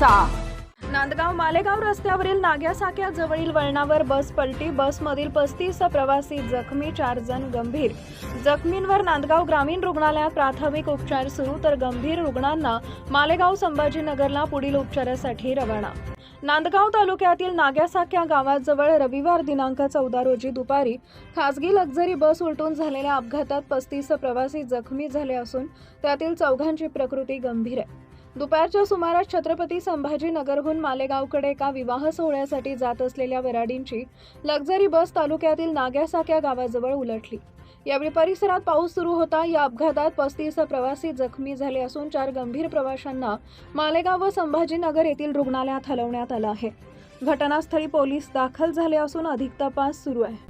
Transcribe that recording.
घडामोडींचा नांदगाव मालेगाव रस्त्यावरील नाग्यासाक्या जवळील वळणावर बस पलटी. बसमधील पस्तीस प्रवासी जखमी चार जण गंभीर. जखमींवर नांदगाव ग्रामीण रुग्णालयात प्राथमिक उपचार सुरू तर गंभीर रुग्णांना मालेगाव संभाजीनगरला पुढील उपचारासाठी रवाना. नांदगाव तालुक्यातील नाग्यासाक्या गावाजवळ रविवार दिनांक चौदा रोजी दुपारी खासगी लक्झरी बस उलटून झालेल्या अपघातात पस्तीस प्रवासी जखमी झाले असून त्यातील चौघांची प्रकृती गंभीर आहे. दुपारच्या सुमारास छत्रपती संभाजीनगरहून मालेगावकडे एका विवाह सोहळ्यासाठी जात असलेल्या वराडींची लक्झरी बस तालुक्यातील नाग्यासाक्या गावाजवळ उलटली. यावेळी परिसरात पाऊस सुरू होता. या अपघातात पस्तीस प्रवासी जखमी झाले असून चार गंभीर प्रवाशांना मालेगाव व संभाजीनगर येथील रुग्णालयात हलवण्यात आलं आहे. घटनास्थळी पोलीस दाखल झाले असून अधिक तपास सुरू आहे.